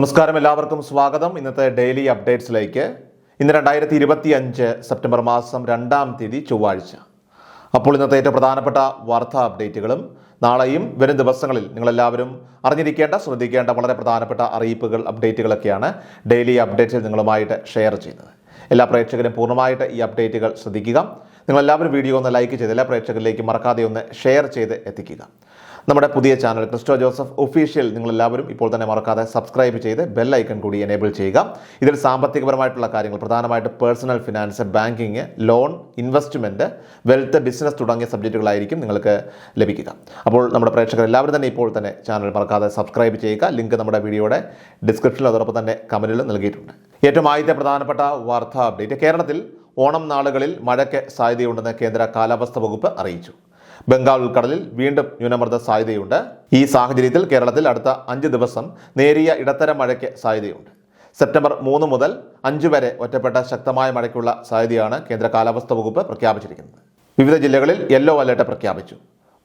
നമസ്കാരം എല്ലാവർക്കും സ്വാഗതം. ഇന്നത്തെ ഡെയിലി അപ്ഡേറ്റ്സിലേക്ക്. ഇന്ന് രണ്ടായിരത്തി ഇരുപത്തി അഞ്ച് സെപ്റ്റംബർ മാസം രണ്ടാം തീയതി ചൊവ്വാഴ്ച. അപ്പോൾ ഇന്നത്തെ ഏറ്റവും പ്രധാനപ്പെട്ട വാർത്താ അപ്ഡേറ്റുകളും നാളെയും വരും ദിവസങ്ങളിൽ നിങ്ങളെല്ലാവരും അറിഞ്ഞിരിക്കേണ്ട ശ്രദ്ധിക്കേണ്ട വളരെ പ്രധാനപ്പെട്ട അറിയിപ്പുകൾ അപ്ഡേറ്റുകളൊക്കെയാണ് ഡെയിലി അപ്ഡേറ്റ്സിൽ നിങ്ങളുമായിട്ട് ഷെയർ ചെയ്യുന്നത്. എല്ലാ പ്രേക്ഷകരും പൂർണമായിട്ട് ഈ അപ്ഡേറ്റുകൾ ശ്രദ്ധിക്കുക. നിങ്ങളെല്ലാവരും വീഡിയോ ഒന്ന് ലൈക്ക് ചെയ്ത് എല്ലാ പ്രേക്ഷകരിലേക്ക് മറക്കാതെ ഒന്ന് ഷെയർ ചെയ്ത് എത്തിക്കുക. നമ്മുടെ പുതിയ ചാനൽ ക്രിസ്റ്റോ ജോസഫ് ഒഫീഷ്യൽ. നിങ്ങൾ എല്ലാവരും ഇപ്പോൾ തന്നെ മറക്കാതെ സബ്സ്ക്രൈബ് ചെയ്ത് ബെൽ ഐക്കൺ കൂടി എനേബിൾ ചെയ്യുക. ഇതിൽ സാമ്പത്തികപരമായിട്ടുള്ള കാര്യങ്ങൾ പ്രധാനമായിട്ട് personal finance banking loan investment wealth business തുടങ്ങിയ സബ്ജക്റ്റുകളായിരിക്കും നിങ്ങൾക്ക് ലഭിക്കുക. അപ്പോൾ നമ്മുടെ പ്രേക്ഷകർ എല്ലാവരും തന്നെ ഇപ്പോൾ തന്നെ ചാനൽ മറക്കാതെ സബ്സ്ക്രൈബ് ചെയ്യുക. ലിങ്ക് നമ്മുടെ വീഡിയോയുടെ ഡിസ്ക്രിപ്ഷനിൽ അതോടൊപ്പം തന്നെ കമന്റിൽ നൽകിയിട്ടുണ്ട്. ഏറ്റവും ആദ്യത്തെ പ്രധാനപ്പെട്ട വാർത്താ അപ്ഡേറ്റ് കേരളത്തിൽ ഓണം നാളുകളിൽ മഴയ്ക്ക് സാധ്യതയുണ്ടെന്ന് കേന്ദ്ര കാലാവസ്ഥ വകുപ്പ് അറിയിച്ചു. ബംഗാൾ ഉൾക്കടലിൽ വീണ്ടും ന്യൂനമർദ്ദ സാധ്യതയുണ്ട്. ഈ സാഹചര്യത്തിൽ കേരളത്തിൽ അടുത്ത അഞ്ച് ദിവസം നേരിയ ഇടത്തരം മഴയ്ക്ക് സാധ്യതയുണ്ട്. സെപ്റ്റംബർ മൂന്ന് മുതൽ അഞ്ച് വരെ ഒറ്റപ്പെട്ട ശക്തമായ മഴയ്ക്കുള്ള സാധ്യതയാണ് കേന്ദ്ര കാലാവസ്ഥ വകുപ്പ് പ്രഖ്യാപിച്ചിരിക്കുന്നത്. വിവിധ ജില്ലകളിൽ യെല്ലോ അലർട്ട് പ്രഖ്യാപിച്ചു.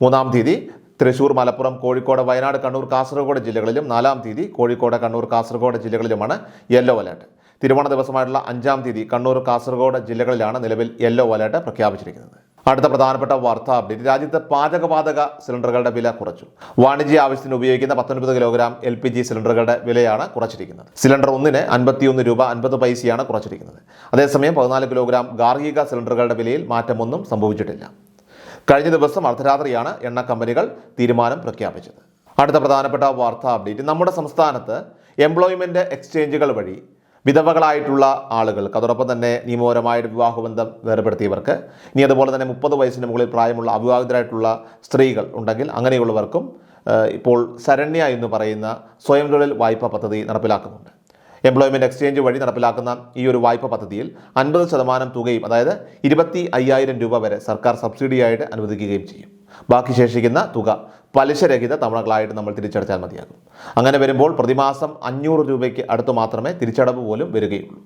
മൂന്നാം തീയതി തൃശൂർ മലപ്പുറം കോഴിക്കോട് വയനാട് കണ്ണൂർ കാസർഗോഡ് ജില്ലകളിലും നാലാം തീയതി കോഴിക്കോട് കണ്ണൂർ കാസർഗോഡ് ജില്ലകളിലുമാണ് യെല്ലോ അലർട്ട്. തിരുവോണ ദിവസമായിട്ടുള്ള അഞ്ചാം തീയതി കണ്ണൂർ കാസർഗോഡ് ജില്ലകളിലാണ് നിലവിൽ യെല്ലോ അലർട്ട് പ്രഖ്യാപിച്ചിരിക്കുന്നത്. അടുത്ത പ്രധാനപ്പെട്ട വാർത്താ അപ്ഡേറ്റ്. രാജ്യത്ത് പാചകവാതക സിലിണ്ടറുകളുടെ വില കുറച്ചു. വാണിജ്യ ആവശ്യത്തിന് ഉപയോഗിക്കുന്ന പത്തൊൻപത് കിലോഗ്രാം എൽ പി ജി സിലിണ്ടറുകളുടെ വിലയാണ് കുറച്ചിരിക്കുന്നത്. സിലിണ്ടർ ഒന്നിന് അൻപത്തിയൊന്ന് രൂപ അൻപത് പൈസയാണ് കുറച്ചിരിക്കുന്നത്. അതേസമയം പതിനാല് കിലോഗ്രാം ഗാർഹിക സിലിണ്ടറുകളുടെ വിലയിൽ മാറ്റമൊന്നും സംഭവിച്ചിട്ടില്ല. കഴിഞ്ഞ ദിവസം അർദ്ധരാത്രിയാണ് എണ്ണ കമ്പനികൾ തീരുമാനം പ്രഖ്യാപിച്ചത്. അടുത്ത പ്രധാനപ്പെട്ട വാർത്താ അപ്ഡേറ്റ്. നമ്മുടെ സംസ്ഥാനത്ത് എംപ്ലോയ്മെന്റ് എക്സ്ചേഞ്ചുകൾ വഴി വിധവകളായിട്ടുള്ള ആളുകൾക്ക് അതോടൊപ്പം തന്നെ നിയമപരമായിട്ട് വിവാഹബന്ധം വേർപെടുത്തിയവർക്ക്. ഇനി അതുപോലെ തന്നെ മുപ്പത് വയസ്സിന് മുകളിൽ പ്രായമുള്ള അവിവാഹിതരായിട്ടുള്ള സ്ത്രീകൾ ഉണ്ടെങ്കിൽ അങ്ങനെയുള്ളവർക്കും ഇപ്പോൾ ശരണ്യ എന്ന് പറയുന്ന സ്വയം തൊഴിൽ വായ്പാ പദ്ധതി നടപ്പിലാക്കുന്നുണ്ട്. എംപ്ലോയ്മെന്റ് എക്സ്ചേഞ്ച് വഴി നടപ്പിലാക്കുന്ന ഈ ഒരു വായ്പ പദ്ധതിയിൽ അൻപത് ശതമാനം തുകയും അതായത് ഇരുപത്തി അയ്യായിരം രൂപ വരെ സർക്കാർ സബ്സിഡിയായിട്ട് അനുവദിക്കുകയും ചെയ്യും. ബാക്കി ശേഷിക്കുന്ന തുക പലിശരഹിത തവണകളായിട്ട് നമ്മൾ തിരിച്ചടച്ചാൽ മതിയാകും. അങ്ങനെ വരുമ്പോൾ പ്രതിമാസം അഞ്ഞൂറ് രൂപയ്ക്ക് അടുത്ത് മാത്രമേ തിരിച്ചടവ് പോലും വരികയുള്ളൂ.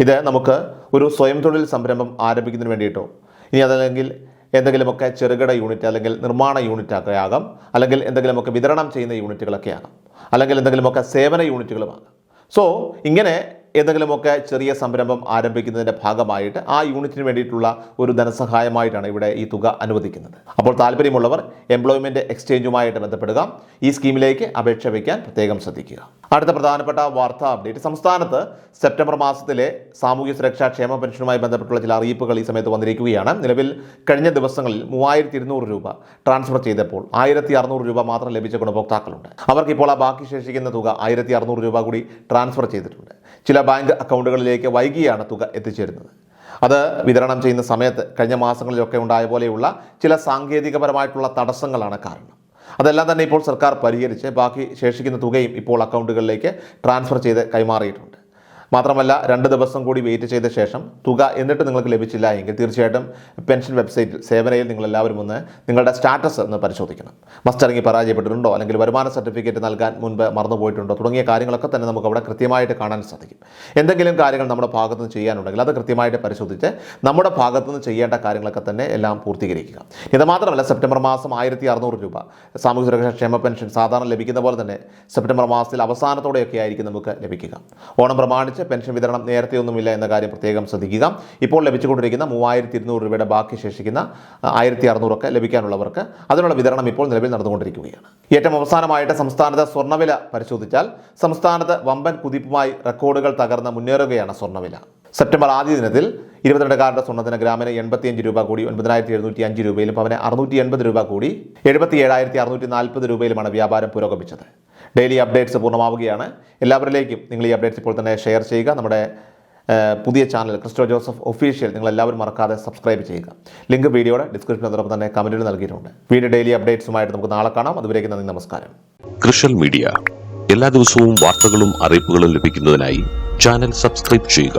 ഇത് നമുക്ക് ഒരു സ്വയം തൊഴിൽ സംരംഭം ആരംഭിക്കുന്നതിന് വേണ്ടിയിട്ടോ ഇനി അതല്ലെങ്കിൽ എന്തെങ്കിലുമൊക്കെ ചെറുകിട യൂണിറ്റ് അല്ലെങ്കിൽ നിർമ്മാണ യൂണിറ്റ് ഒക്കെ ആകാം അല്ലെങ്കിൽ എന്തെങ്കിലുമൊക്കെ വിതരണം ചെയ്യുന്ന യൂണിറ്റുകളൊക്കെ ആകാം അല്ലെങ്കിൽ എന്തെങ്കിലുമൊക്കെ സേവന യൂണിറ്റുകളുമാകാം. സോ ഇങ്ങനെ എന്തെങ്കിലുമൊക്കെ ചെറിയ സംരംഭം ആരംഭിക്കുന്നതിന്റെ ഭാഗമായിട്ട് ആ യൂണിറ്റിന് വേണ്ടിയിട്ടുള്ള ഒരു ധനസഹായമായിട്ടാണ് ഇവിടെ ഈ തുക അനുവദിക്കുന്നത്. അപ്പോൾ താല്പര്യമുള്ളവർ എംപ്ലോയ്മെന്റ് എക്സ്ചേഞ്ചുമായിട്ട് ബന്ധപ്പെടുക. ഈ സ്കീമിലേക്ക് അപേക്ഷ വയ്ക്കാൻ പ്രത്യേകം ശ്രദ്ധിക്കുക. അടുത്ത പ്രധാനപ്പെട്ട വാർത്താ അപ്ഡേറ്റ് സംസ്ഥാനത്ത് സെപ്റ്റംബർ മാസത്തിലെ സാമൂഹ്യ സുരക്ഷാ ക്ഷേമ പെൻഷനുമായി ബന്ധപ്പെട്ടുള്ള ചില അറിയിപ്പുകൾ ഈ സമയത്ത് വന്നിരിക്കുകയാണ്. നിലവിൽ കഴിഞ്ഞ ദിവസങ്ങളിൽ മൂവായിരത്തി ഇരുന്നൂറ് രൂപ ട്രാൻസ്ഫർ ചെയ്തപ്പോൾ ആയിരത്തി അറുന്നൂറ് രൂപ മാത്രം ലഭിച്ച ഗുണഭോക്താക്കളുണ്ട്. അവർക്ക് ഇപ്പോൾ ആ ബാക്കി ശേഷിക്കുന്ന തുക ആയിരത്തി അറുന്നൂറ് രൂപ കൂടി ട്രാൻസ്ഫർ ചെയ്തിട്ടുണ്ട്. ചില ബാങ്ക് അക്കൗണ്ടുകളിലേക്ക് വൈകിയാണ് തുക എത്തിച്ചേരുന്നത്. അത് വിതരണം ചെയ്യുന്ന സമയത്ത് കഴിഞ്ഞ മാസങ്ങളിലൊക്കെ ഉണ്ടായ പോലെയുള്ള ചില സാങ്കേതികപരമായിട്ടുള്ള തടസ്സങ്ങളാണ് കാരണം. അതെല്ലാം തന്നെ ഇപ്പോൾ സർക്കാർ പരിഹരിച്ച് ബാക്കി ശേഷിക്കുന്ന തുകയും ഇപ്പോൾ അക്കൗണ്ടുകളിലേക്ക് ട്രാൻസ്ഫർ ചെയ്ത് കൈമാറിയിട്ടുണ്ട്. മാത്രമല്ല രണ്ട് ദിവസം കൂടി വെയിറ്റ് ചെയ്ത ശേഷം തുക എന്നിട്ട് നിങ്ങൾക്ക് ലഭിച്ചില്ല എങ്കിൽ തീർച്ചയായിട്ടും പെൻഷൻ വെബ്സൈറ്റിൽ സേവനയിൽ നിങ്ങൾ എല്ലാവരും ഒന്ന് നിങ്ങളുടെ സ്റ്റാറ്റസ് ഒന്ന് പരിശോധിക്കണം. മസ്റ്ററിങ് പരാജയപ്പെട്ടിട്ടുണ്ടോ? അല്ലെങ്കിൽ വരുമാന സർട്ടിഫിക്കറ്റ് നൽകാൻ മുൻപ് മറന്നുപോയിട്ടുണ്ടോ തുടങ്ങിയ കാര്യങ്ങളൊക്കെ തന്നെ നമുക്ക് അവിടെ കൃത്യമായിട്ട് കാണാൻ സാധിക്കും. എന്തെങ്കിലും കാര്യങ്ങൾ നമ്മുടെ ഭാഗത്ത് നിന്ന് ചെയ്യാനുണ്ടെങ്കിൽ അത് കൃത്യമായിട്ട് പരിശോധിച്ച് നമ്മുടെ ഭാഗത്ത് നിന്ന് ചെയ്യേണ്ട കാര്യങ്ങളൊക്കെ തന്നെ എല്ലാം പൂർത്തീകരിക്കുക. ഇത് മാത്രമല്ല സെപ്റ്റംബർ മാസം ആയിരത്തി അറുന്നൂറ് രൂപ. സാമൂഹ്യ സുരക്ഷാ ക്ഷേമ പെൻഷൻ സാധാരണ ലഭിക്കുന്ന പോലെ തന്നെ സെപ്റ്റംബർ മാസത്തിൽ അവസാനത്തോടെയൊക്കെ ആയിരിക്കും നമുക്ക് ലഭിക്കുക. ഓണം പ്രമാണിച്ച് പെൻഷൻ വിതരണം നേരത്തെ ഒന്നുമില്ല എന്ന കാര്യം പ്രത്യേകം ശ്രദ്ധിക്കുക. ഇപ്പോൾ ലഭിച്ചുകൊണ്ടിരിക്കുന്ന മൂവായിരത്തി ഇരുന്നൂറ് രൂപയുടെ ബാക്കി ശേഷിക്കുന്ന ആയിരത്തി അറുന്നൂറൊക്കെ ലഭിക്കാനുള്ളവർക്ക് അതിനുള്ള വിതരണം ഇപ്പോൾ നിലവിൽ നടന്നുകൊണ്ടിരിക്കുകയാണ്. ഏറ്റവും അവസാനമായിട്ട് സംസ്ഥാനത്ത് സ്വർണവില പരിശോധിച്ചാൽ സംസ്ഥാനത്ത് വമ്പൻ കുതിപ്പുമായി റെക്കോർഡുകൾ തകർന്ന് മുന്നേറുകയാണ് സ്വർണവില. സെപ്റ്റംബർ ആദ്യ ദിനത്തിൽ ഇരുപത്തിരണ്ടുകാരുടെ സ്വർണത്തിന് ഗ്രാമിന് എൺപത്തിയഞ്ച് രൂപ കൂടി ഒൻപതിനായിരത്തി എഴുന്നൂറ്റി അഞ്ച് രൂപയിലും പവന് അറുന്നൂറ്റി എൺപത് രൂപ കൂടി എഴുപത്തി ഏഴായിരത്തി അറുന്നൂറ്റി നാൽപ്പത് രൂപയിലുമാണ് വ്യാപാരം പുരോഗമിച്ചത്. ഡെയിലി അപ്ഡേറ്റ്സ് പൂർണമാവുകയാണ്. എല്ലാവരിലേക്കും നിങ്ങൾ ഈ അപ്ഡേറ്റ്സ് ഇപ്പോൾ തന്നെ ഷെയർ ചെയ്യുക. നമ്മുടെ പുതിയ ചാനൽ ക്രിസ്റ്റോ ജോസഫ് ഒഫീഷ്യൽ നിങ്ങൾ എല്ലാവരും മറക്കാതെ സബ്സ്ക്രൈബ് ചെയ്യുക. ലിങ്ക് വീഡിയോയുടെ ഡിസ്ക്രിപ്ഷനിൽ അതോടൊപ്പം തന്നെ കമന്റിൽ നൽകിയിട്ടുണ്ട്. വീഡിയോ ഡെയിലി അപ്ഡേറ്റ്സുമായിട്ട് നമുക്ക് നാളെ കാണാം. അതുവരേക്ക് നന്ദി നമസ്കാരം. കൃഷൽ മീഡിയ എല്ലാ ദിവസവും വാർത്തകളും അറിയിപ്പുകളും ലഭിക്കുന്നതിനായി ചാനൽ സബ്സ്ക്രൈബ് ചെയ്യുക.